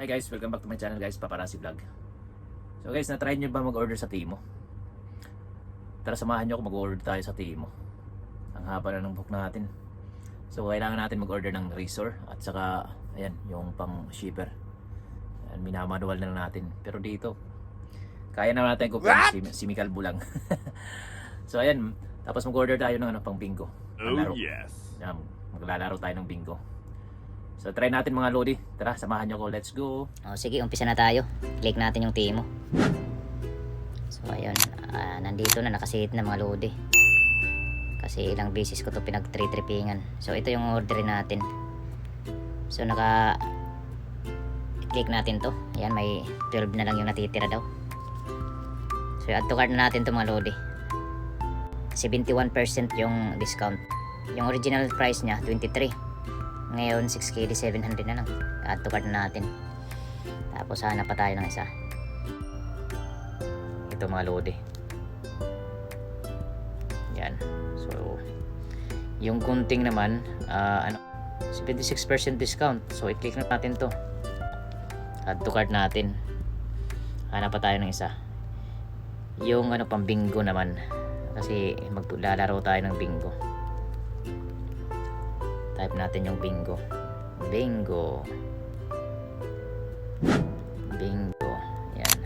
Hi guys, welcome back to my channel guys, Paparasi Vlog. So guys, na-try nyo ba mag-order sa Timo? Tara samahan nyo ako mag-order tayo sa Timo. Ang haba na ng book natin. So kailangan natin mag-order ng razor at saka ayan, yung pang shipper. Ayan, minamanual na lang natin. Pero dito, kaya na natin kung si, si Mikal Bulang. so ayan, tapos mag-order tayo ng ano, pang bingo. Laro. Oh yes. Ayan, maglalaro tayo ng bingo. So try natin mga Lodi. Tara, samahan nyo ko. Let's go. O, sige, umpisa na tayo. Click natin yung Timo. So, ayun. ah, nandito na, nakasit na mga lodi. Kasi ilang beses ko to pinag-trippingan. So, ito yung order natin. So, naka... Click natin to. Ayan, may 12 na lang yung natitira daw. So, add to cart na natin to mga lodi. 71% yung discount. Yung original price niya, 23. Ngayon, 6KD 700 na lang. Add to cart na natin. Tapos hanap pa tayo ng isa. Ito mga lodi. Yan. So, yung gunting naman, ah, ano, 76% discount. So, i-click na natin to. Add to cart natin. Hanap pa tayo ng isa. Yung ano pang bingo naman. Kasi maglalaro tayo ng bingo. Type natin yung bingo. Bingo. Bingo. Yan.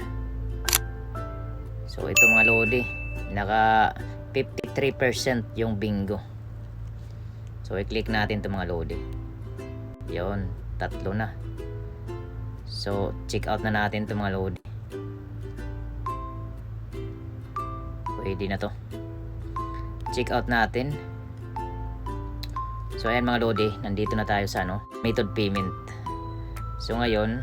So ito mga lodi, naka 53% yung bingo. So i-click natin to mga lodi. Yon, tatlo na. So check out na natin to mga lodi. Pwede na to. Check out natin. So ayan mga lodi, nandito na tayo sa ano, method payment. So ngayon,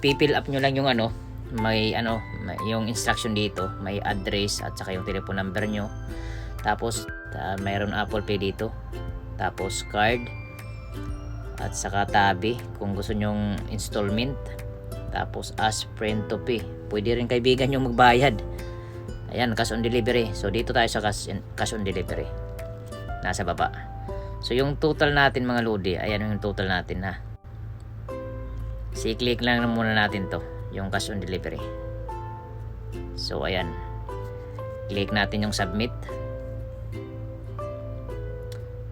pipill up nyo lang yung ano, may ano, may, yung instruction dito, may address at saka yung telephone number nyo. Tapos ta, mayroon Apple Pay dito. Tapos card at saka tabi kung gusto nyong installment. Tapos as friend to pay. Pwede rin kaibigan yung magbayad. Ayan, cash on delivery. So dito tayo sa cash, cash on delivery. Nasa baba. So yung total natin mga lodi, ayan yung total natin ha. Si-click lang na muna natin to, yung cash on delivery. So ayan. Click natin yung submit.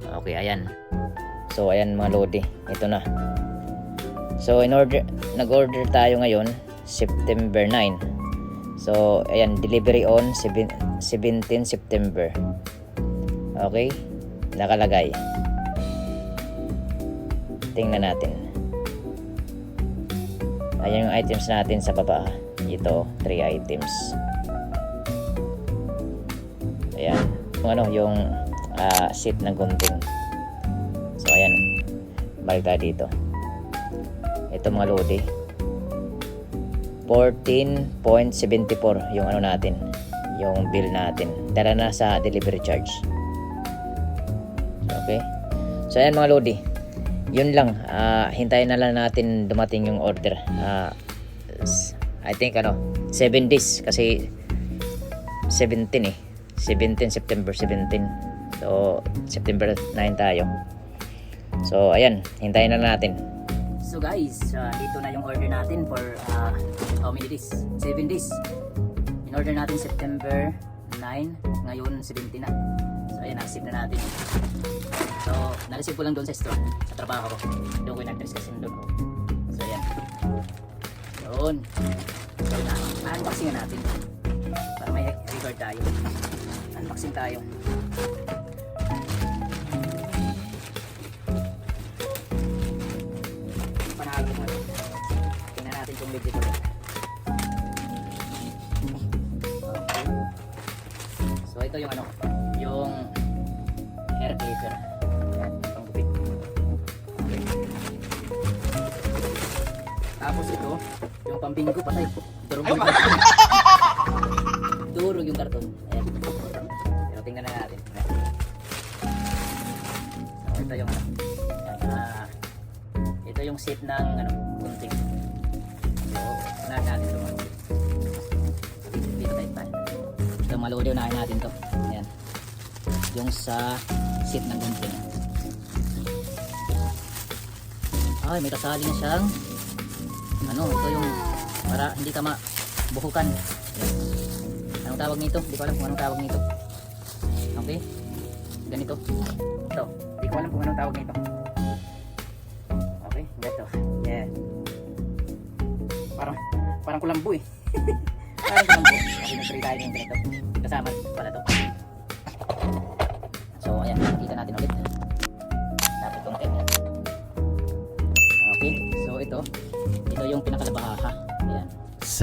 Okay, ayan. So ayan mga lodi, ito na. So in order nag-order tayo ngayon September 9. So ayan, delivery on 7, 17 September. Okay? Nakalagay. Tingnan natin. Ayan yung items natin sa baba. Ito, 3 items. Ayan. Yung ano, yung ah, seat ng gunting. So, ayan. Balik tayo dito. Ito mga lodi. 14.74 yung ano natin. Yung bill natin. Tara na sa delivery charge. Okay? So, ayan mga lodi. Yun lang. ah, hintayin na lang natin dumating yung order. S- I think ano, 7 days kasi 17 eh. 17 September 17. So, September 9 tayo. So, ayan. Hintayin na natin. So guys, uh, dito na yung order natin for uh, how many days? 7 days. In order natin September 9, ngayon 17 na. Ayan, na-receive na natin. So, na-receive ko lang doon sa store, sa trabaho ko. Doon ko yung nag-dress kasi doon ko. So ayan. Yun. So na, unboxing na natin. Para may record tayo. Unboxing tayo. Panalo mo. Tingnan natin kung legit. Okay. So ito yung ano, yung pambinggo patay. Durog yung karton. Durog yung karton. Ayan. Pero tingnan na natin. So ito yung ano. Ah, ito yung seat ng ano, gunting. So, unahin natin ito. Dito tayo tayo. Ito mga lodi, unahin natin to. Ayan. Yung sa seat ng gunting. Ay, may kasali na siyang ano, ito yung para hindi ka mabuhukan. Anong tawag nito? Hindi ko alam kung anong tawag nito. Okay? Ganito. Ito. Hindi ko alam kung anong tawag nito. Okay, ganito. Yeah. Parang, parang kulambo eh. parang kulambo. Kasi nag-try tayo ng ganito. Kasama pala to. So, ayan. Nakita natin ulit.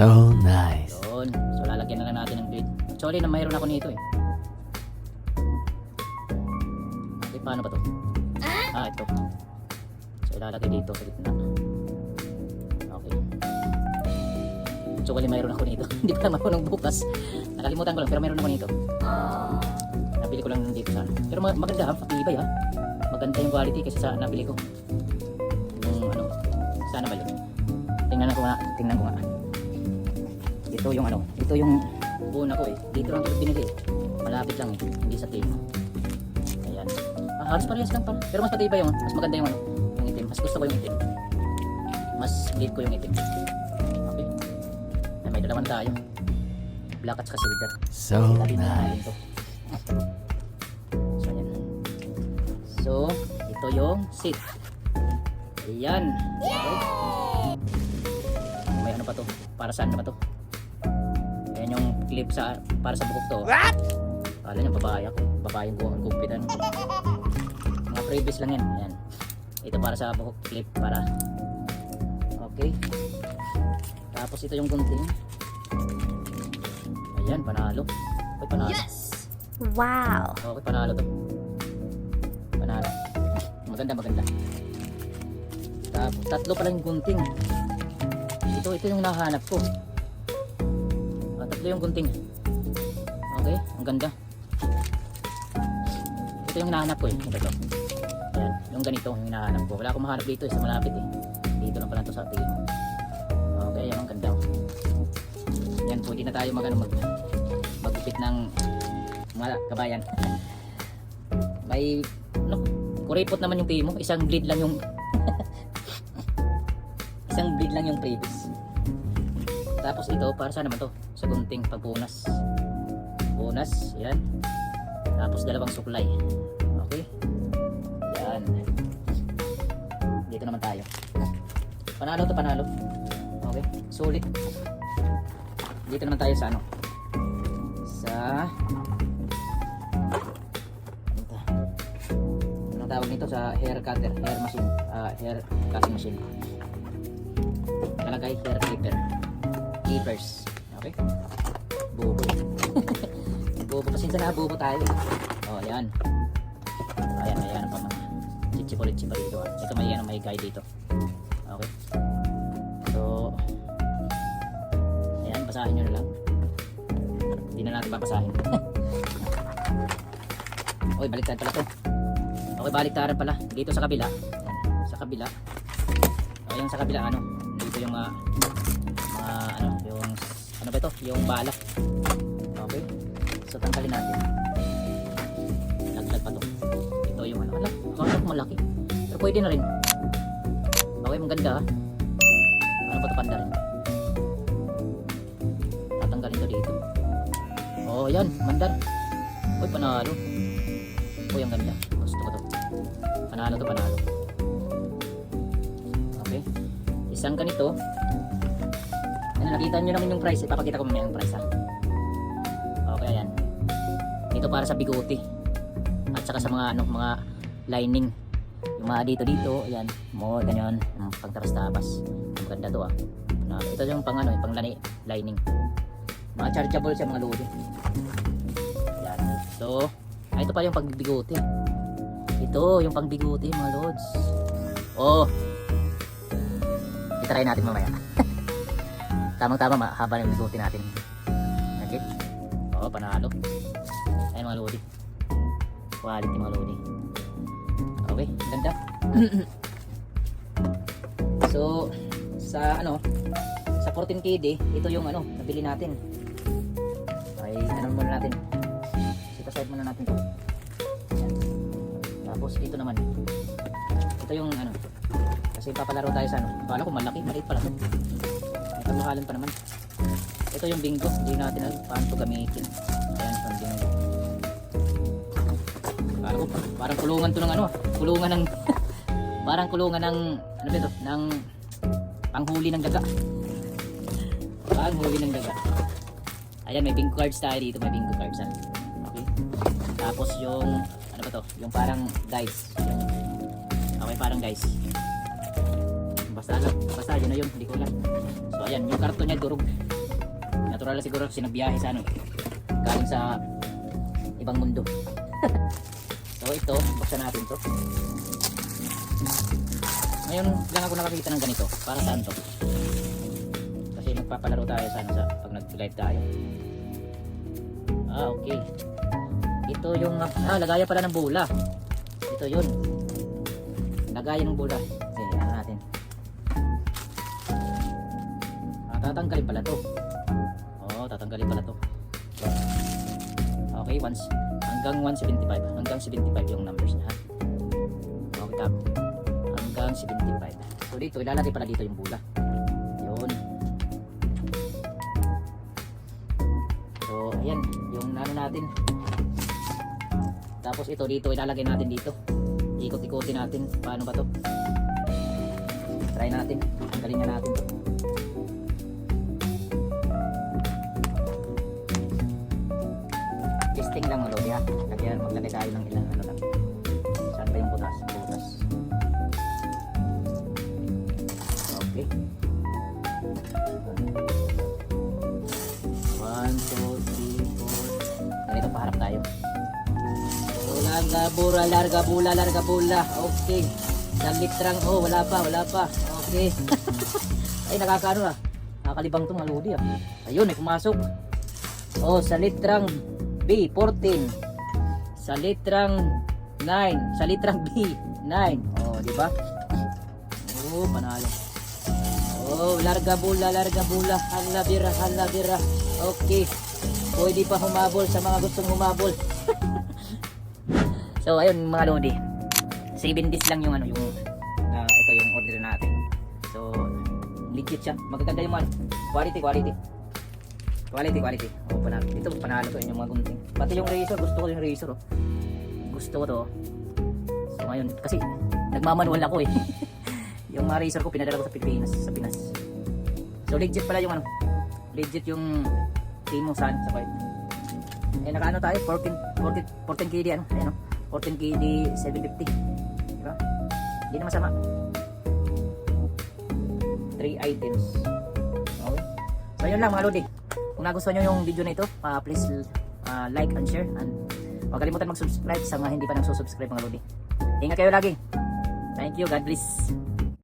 So nice. Yun. So lalagyan na lang natin ng grid. Actually na mayroon ako nito eh. Okay, paano ba to? Ah, ito. So ilalagay dito sa gitna. Okay. Actually mayroon ako nito. Hindi pa nung bukas. Nakalimutan ko lang pero mayroon ako nito. Nabili ko lang dito sana. Pero ma- maganda ha, matibay ha. Maganda yung quality kasi sa nabili ko. Yung ano, sana balik. Tingnan ko nga, tingnan ko nga. Ito yung ano, ito yung una ko eh. Dito lang ito binili. Malapit lang eh, hindi sa team. Ayan. Ah, halos parehas lang pala. Pero mas matibay yung, mas maganda yung ano, yung itim. Mas gusto ko yung itim. Mas need ko yung itim. Okay. Ay, may dalaman tayo. Black at saka silver. So natin to. So, ayan. So, ito yung seat. Ayan. Okay. May ano pa to? Para saan na ba to? Clip sa para sa buhok to. What? Kala niya babae ako. Babae yung gu- gupitan. Mga previous lang yan. Ayan. Ito para sa buhok clip para. Okay. Tapos ito yung gunting. Ayan, panalo. Ay, panalo. Wow. Okay, panalo to. Panalo. Maganda, maganda. Tapos, tatlo pala yung gunting. Ito, ito yung nahanap ko. Tatlo yung gunting. Okay, ang ganda. Ito yung hinahanap ko eh. Ito, ito. Ayan, yung ganito yung hinahanap ko. Wala akong mahanap dito eh, sa malapit eh. Dito lang pala to sa tingin. Okay, yan ang ganda. Yan, pwede na tayo mag, ano, mag, magupit ng mga kabayan. May, ano, kuripot naman yung tiyo mo. Isang bleed lang yung, isang bleed lang yung previous. Tapos ito, para saan naman to? Sa gunting pagpunas. Punas, yan. Tapos dalawang suklay. Okay? Yan. Dito naman tayo. Panalo to, panalo. Okay? Sulit. Dito naman tayo sa ano? Sa ano tawag nito sa hair cutter, hair machine, ah, hair cutting machine. Nakalagay hair clipper. Clippers. Okay? Bubo. bubo. Pasensya na, bubo tayo. Oh, ayan. Ayan, ayan pa mga chichipulit-chipa dito. ah. Ito may, ano, may guide dito. Okay? So, ayan, basahin nyo na lang. Hindi na natin babasahin. Oy, baliktad pala to. Okay, baliktaran pala. Dito sa kabila. Sa kabila. Yung sa kabila, ano? Dito yung, yung, ano ba ito? Yung balak. Okay. So, tanggalin natin. Laglag pa to. Ito yung, ano, akala ko malaki. Pero pwede na rin. Okay, maganda, ha? Ano ba ito panda rin? Tatanggalin to dito. Oh, yan, mandar. Uy, panalo. Uy, ang ganda. Gusto ko to. Panalo to, panalo. Okay. Isang ganito. Ano, nakita nyo naman yung price. Ipapakita ko mamaya yung price, ha. Okay, ayan. Ito para sa biguti. At saka sa mga, ano, mga lining. Yung mga dito, dito. Ayan. More, ganyan. Yung pangtaras-tapas. Ang ganda to, ah. Panalo. Ito yung pang, ano, yung pang lani, lining. Mga chargeable siya, mga lodi. Yan. So, ah, ito pa yung pagbigote. Ito, yung pangbigote, mga lods. Oh. Itry natin mamaya. Tamang-tama, mahaba na yung bigote natin. Okay? Oo, panalo. Ayan mga lodi. Quality mga lodi. Okay, ganda. so, sa ano, sa 14 KD, ito yung ano, nabili natin. Ay, ano muna natin. Set aside muna natin to. Ayan. Tapos dito naman. Ito yung ano, Kasi papalaro tayo sa ano. Kala ko malaki, maliit pala kamahalan pa naman. Ito yung bingo, hindi natin alam paano to gamitin. Ayan, pang bingo. Kala ko, parang kulungan to ng ano, kulungan ng, parang kulungan ng, ano ba ito, ng panghuli ng daga. Panghuli ng daga. Ayan, may bingo cards tayo dito, may bingo cards ha. Okay. Tapos yung, ano ba to, yung parang dice. Yung, okay, parang dice. Basta alam, basta yun na yun, hindi ko alam. So ayan, yung karton niya durog. Natural na siguro kasi nagbiyahe sa ano, galing sa ibang mundo. so ito, buksan natin to. Ngayon lang ako nakakita ng ganito. Para saan to? Kasi magpapalaro tayo sa, ano, sa pag nag-live tayo. Ah, okay. Ito yung, ah, lagayan pala ng bola. Ito yun. Lagayan ng bola. Tatanggalin pala to. Oo, tatanggalin pala to. Okay, once hanggang 175. Hanggang 75 yung numbers niya. Okay, tap. Hanggang 75. So dito, ilalagay pala dito yung bula. Yun. So, ayan, yung ano natin. Tapos ito dito, ilalagay natin dito. Ikot-ikotin natin. Paano ba to? Try natin. Tanggalin nga natin to. Testing lang ulo ya. Kaya maglagay tayo ng ilang ano lang. Saan ba yung butas? Butas. Okay. One, two, three, four. Ganito paharap tayo. Larga bura, larga bula, larga bula. Okay. Sa litrang, oh, wala pa, wala pa. Okay. Ay, nakakaano ah. Nakakalibang to maludi ah. Ayun, may pumasok. Oh, sa litrang B, 14. Sa litrang 9. Sa litrang B, 9. Oh, di ba? Oh, panalo. Oh, larga bula, larga bula. Hala bira, hala bira. Okay. Pwede pa humabol sa mga gustong humabol. so, ayun mga lodi. 7 days lang yung ano, yung ah, ito yung order natin. So, legit siya. Magaganda yung ano. Quality, quality. Quality, quality. Oh, panalo. Ito, panalo to yung mga gunting. Pati yung razor, gusto ko yung razor. Oh. Gusto ko to. oh. So, ngayon, kasi nagmamanual ako eh. yung mga razor ko, pinadala ko sa Pilipinas, sa Pinas. So, legit pala yung ano. Legit yung Timo San sa Kuwait. Eh, nakaano tayo? 14, 14, 14 KD ano? Ayun, no? 14 KD 750. Diba? Hindi na masama. 3 items. Okay. So, yun lang mga Lodi. Kung nagustuhan nyo yung video na ito, uh, please uh, like and share. And huwag kalimutan mag-subscribe sa mga hindi pa nang subscribe mga Lodi. Ingat kayo lagi. Thank you. God bless.